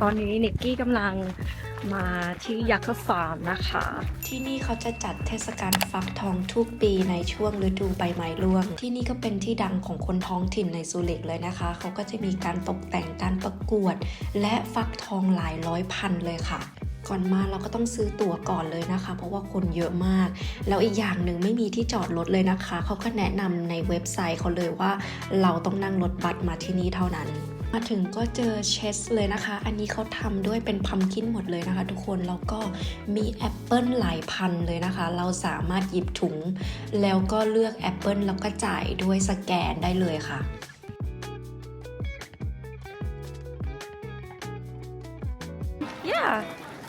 ตอนนี้นิกกี้กำลังมาที่ยักษ์ฟาร์มนะคะ ที่นี่เขาจะจัดเทศกาลฟักทองทุกปีในช่วงฤดูใบไม้ร่วง ที่นี่ก็เป็นที่ดังของคนท้องถิ่นในซูริกเลยนะคะ เขาก็จะมีการตกแต่งการประกวด และฟักทองหลายร้อยพันเลยค่ะก่อนมาเราก็ต้องซื้อตั๋วก่อนเลยนะคะ เพราะว่าคนเยอะมาก แล้วอีกอย่างหนึ่งไม่มีที่จอดรถเลยนะคะ เขาก็แนะนำในเว็บไซต์เขาเลยว่า เราต้องนั่งรถบัสมาที่นี่เท่านั้น มาถึงก็เจอเชสเลยนะคะ อันนี้เขาทำด้วยเป็นพัมคินหมดเลยนะคะ ทุกคน แล้วก็มีแอปเปิลหลายพันเลยนะคะ เราสามารถหยิบถุง แล้วก็เลือกแอปเปิลแล้วก็จ่ายด้วยสแกนได้เลยค่ะ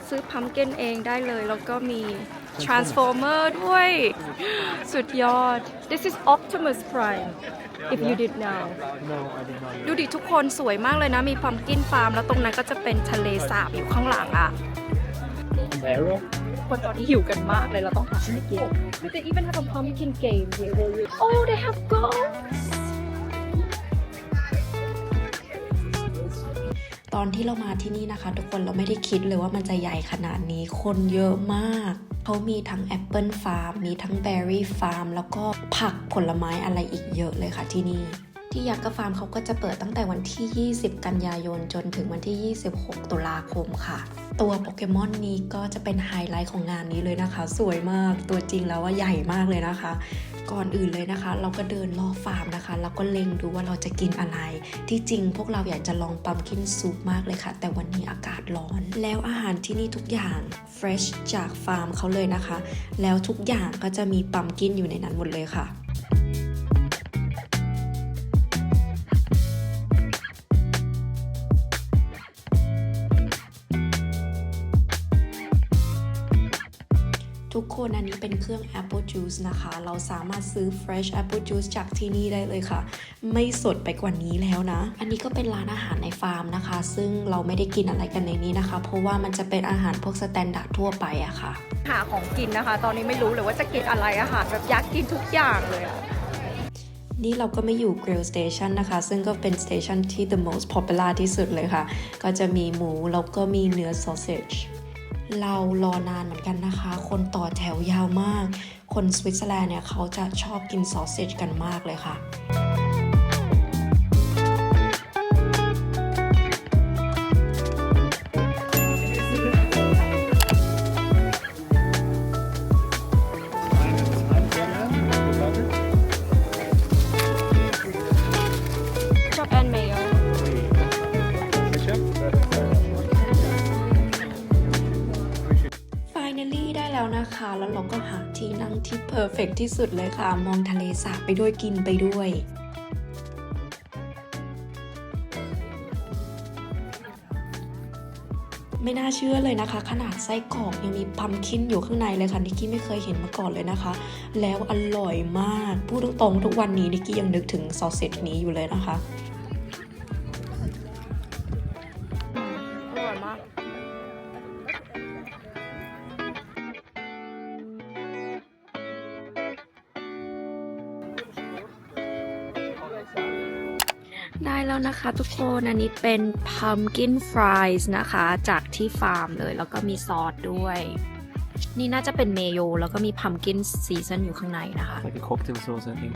ซื้อพัมเกนเองได้เลย แล้วก็มี transformer ด้วย สุดยอด this is Optimus Prime if you did know No, I did not. ดูดิทุกคนสวยมากเลยนะ มีพัมกินฟาร์ม แล้วตรงนั้นก็จะเป็นทะเลสาบอยู่ข้างหลังอะ Arrow? คนตอนนี้หิวกันมากเลยเราต้องหาอะไรกิน They even have a pumpkin game here Oh they have goats ตอนที่เรามาที่นี่นะคะ ทุกคนเราไม่ได้คิดเลยว่ามันจะใหญ่ขนาดนี้คนเยอะมากเขามีทั้งแอปเปิลฟาร์มมีทั้งเบอร์รี่ฟาร์มแล้วก็ผักผลไม้อะไรอีกเยอะเลยค่ะที่นี่ ที่ยักษ์กฟาร์มเขาก็จะเปิดตั้งแต่วันที่ 20 กันยายนจนถึงวันที่ 26 ตุลาคมค่ะ ตัวโปเกมอนนี้ก็จะเป็นไฮไลท์ของงานนี้เลยนะคะ สวยมากตัวจริงแล้วว่าใหญ่มากเลยนะคะ ก่อนอื่นเลยนะคะ เราก็เดินรอบฟาร์มนะคะ แล้วก็เล็งดูว่าเราจะกินอะไร ที่จริงพวกเราอยากจะลองปัมกินซุปมากเลยค่ะ แต่วันนี้อากาศร้อน แล้วอาหารที่นี่ทุกอย่าง fresh จากฟาร์มเขาเลยนะคะ แล้วทุกอย่างก็จะมีปัมกินอยู่ในนั้นหมดเลยค่ะ ทุกคนอันนี้เป็นเครื่อง Apple Juice นะคะ เราสามารถซื้อ Fresh Apple Juice จากที่นี่ได้เลยค่ะ ไม่สดไปกว่านี้แล้วนะ อันนี้ก็เป็นร้านอาหารในฟาร์มนะคะ ซึ่งเราไม่ได้กินอะไรกันในนี้นะคะ เพราะว่ามันจะเป็นอาหารพวกสแตนดาร์ดทั่วไปอะค่ะ หาของกินนะคะ ตอนนี้ไม่รู้เลยว่าจะกินอะไรอาหารแบบอยากกินทุกอย่างเลยอะนี่เราก็ไม่อยู่ Grill Station นะคะ ซึ่งก็เป็น station ที่ the most popular ที่สุดเลยค่ะ ก็จะมีหมูแล้วก็มีเนื้อ sausage เรารอนานเหมือนกันนะคะ คนต่อแถวยาวมาก คนสวิตเซอร์แลนด์เนี่ยเขาจะชอบกินซอสเซจกันมากเลยค่ะ แล้วนะแล้วเราก็หาที่นั่งที่ perfect ที่สุดเลยค่ะ มองทะเลสาบไปด้วยกินไปด้วยไม่น่าเชื่อเลยนะคะ ขนาดไส้กรอกยังมีพัมคินอยู่ข้างในเลยค่ะนิกกี้ไม่เคยเห็นมาก่อนเลยนะคะ แล้วอร่อยมาก พูดตรงๆทุกวันนี้นิกกี้ยังนึกถึงซอสเซจนี้อยู่เลยนะคะ ได้แล้วนะคะทุกคนอันนี้เป็น pumpkin fries นะคะ จากที่ฟาร์มเลย แล้วก็มีซอสด้วย นี่น่าจะเป็นเมโยแล้วก็มี pumpkin season อยู่ข้างในนะคะ Like a cocktail sauce, I think.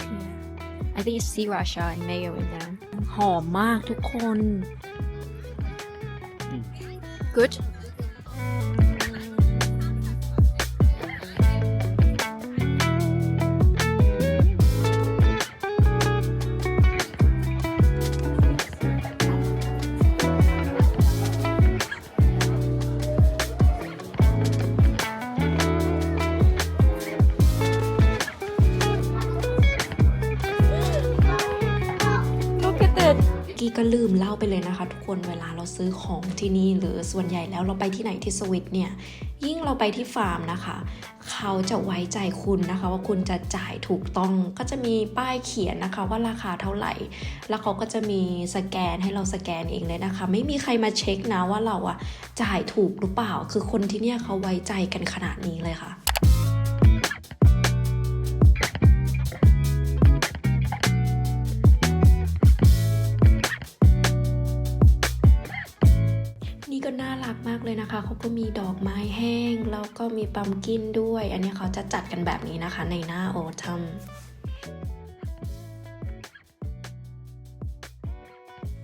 I think it's sriracha and mayo in there หอมมากทุกคนอืม good ลืมเล่าไปเลยนะคะ ทุกคนเวลาเราซื้อของที่นี่หรือส่วนใหญ่แล้วเราไปที่ไหนที่สวิตเนี่ยยิ่งเราไปที่ฟาร์มนะคะ เขาจะไว้ใจคุณนะคะ ว่าคุณจะจ่ายถูกต้องก็จะมีป้ายเขียนนะคะว่าราคาเท่าไหร่ แล้วเขาก็จะมีสแกนให้เราสแกนเองเลยนะคะ ไม่มีใครมาเช็คนะว่าเราอะจ่ายถูกหรือเปล่า คือคนที่เนี่ยเขาไว้ใจกันขนาดนี้เลยค่ะ เลยนะคะเขาก็มีดอกไม้แห้ง แล้วก็มีปัมกินด้วย อันนี้เขาจะจัดกันแบบนี้นะคะในหน้าโอทัม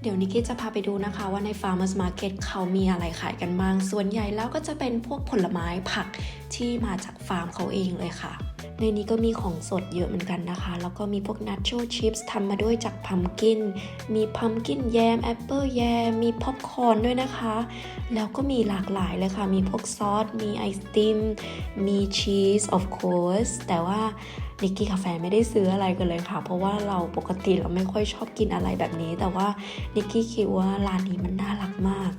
เดี๋ยวนิกกี้จะพาไปดูนะคะว่าใน Farmers Market เขามีอะไรขายกันบ้าง ส่วนใหญ่แล้วก็จะเป็นพวกผลไม้ผักที่มาจากฟาร์มเขาเองเลยค่ะ ในนี้ก็มีของสดเยอะเหมือนกันนะคะ แล้วก็มีพวก Nacho Chips ทำมาด้วยจากพัมกิน มีพัมกินแยมแอปเปิลแยม มีพ็อปคอร์นด้วยนะคะ แล้วก็มีหลากหลายเลยค่ะ มีพวกซอส มีไอติม มีชีส of course แต่ว่านิกกี้กาแฟไม่ได้ซื้ออะไรกันเลยค่ะ เพราะว่าเราปกติเราไม่ค่อยชอบกินอะไรแบบนี้ แต่ว่านิกกี้คิดว่าร้านนี้มันน่ารักมาก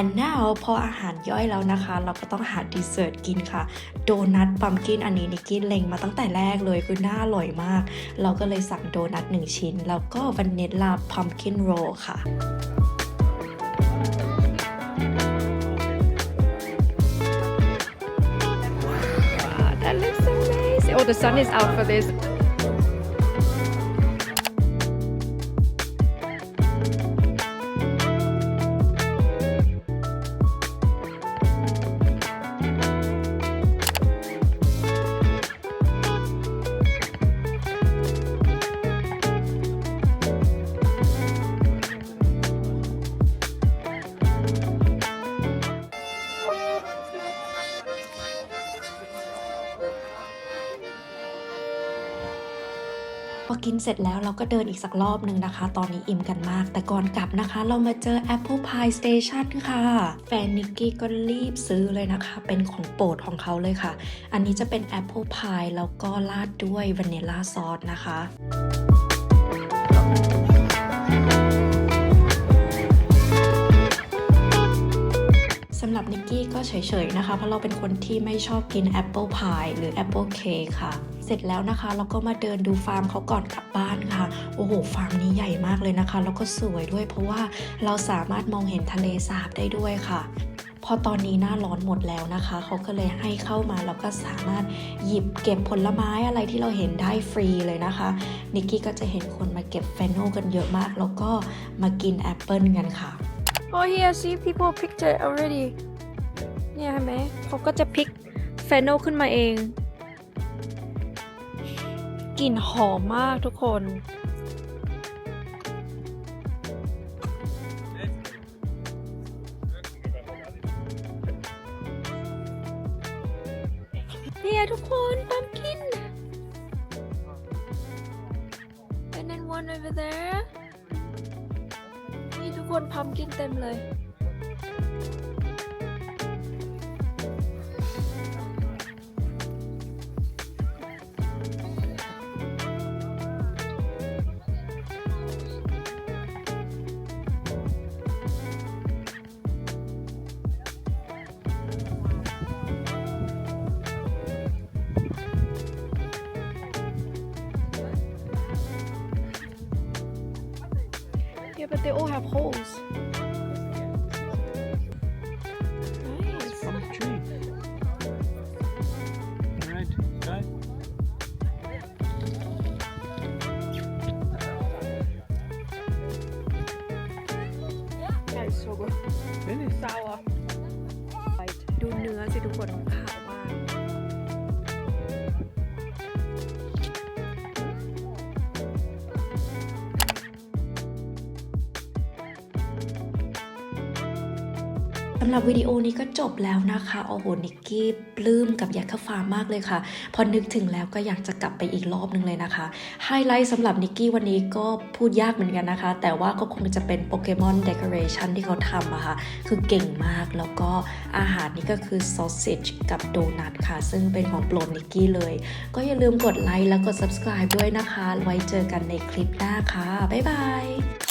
and now พออาหารย่อยแล้วนะคะ เราก็ต้องหาดีเซอร์ตกินค่ะ โดนัทปัมกินอันนี้นิกกี้เล็งมาตั้งแต่แรกเลยคือน่าอร่อยมาก เราก็เลยสั่งโดนัทหนึ่งชิ้น แล้วก็วานิลลาพัมกินโรลค่ะ Wow, that looks amazing. Oh, the sun is out for this. กินเสร็จแล้วเราก็เดินอีกสักรอบหนึ่งนะคะ ตอนนี้อิ่มกันมาก แต่ก่อนกลับนะคะ เรามาเจอ Apple Pie Station ค่ะ แฟนนิกกี้ก็รีบซื้อเลยนะคะ เป็นของโปรดของเขาเลยค่ะ อันนี้จะเป็น Apple Pie แล้วก็ราดด้วยวานิลลาซอสนะคะำหรับนิกกี้ก็เฉยๆนะคะ เพราะเราเป็นคนที่ไม่ชอบกินแอปเปิลพายหรือแอปเปิลเค้กค่ะ เสร็จแล้วนะคะ เราก็มาเดินดูฟาร์มเขาก่อนกลับบ้านค่ะ โอ้โห ฟาร์มนี้ใหญ่มากเลยนะคะ แล้วก็สวยด้วยเพราะว่าเราสามารถมองเห็นทะเลสาบได้ด้วยค่ะพอตอนนี้หน้าร้อนหมดแล้วนะคะ เขาก็เลยให้เข้ามาแล้วก็สามารถหยิบเก็บผลไม้อะไรที่เราเห็นได้ฟรีเลยนะคะ นิกกี้ก็จะเห็นคนมาเก็บเฟนโนกันเยอะมาก แล้วก็มากินแอปเปิลกันค่ะ Oh here see people picked it already เนี่ยเห็นไหมเขาก็จะพิกเฟนโนขึ้นมาเอง กลิ่นหอมมากทุกคน เนี่ยทุกคนปัมกิน and then one over there นี่ทุกคนพัมกินเต็มเลย Yeah, but they all have holes. Nice. From a tree. Alright, try. That is so good. Really? Sour. ดูเนื้อสิทุกคนขา สำหรับวิดีโอนี้ก็จบแล้วนะคะ โอ้โห นิกกี้ปลื้มกับยักษ์ฟามากเลยค่ะ พอนึกถึงแล้วก็อยากจะกลับไปอีกรอบนึงเลยนะคะ ไฮไลท์สำหรับนิกกี้วันนี้ก็พูดยากเหมือนกันนะคะ แต่ว่าก็คงจะเป็นโปเกมอนเด o อเรชันที่เขาทำอะค่ะ คือเก่งมาก แล้วก็อาหารนี่ก็คือซอส a g e กับโดนัทค่ะ ซึ่งเป็นของโปรดนิกกี้เลย ก็อย่าลืมกดไลค์แล้วกด subscribe ด้วยนะคะ ไว้เจอกันในคลิปหน้าค่ะ บ๊ายบาย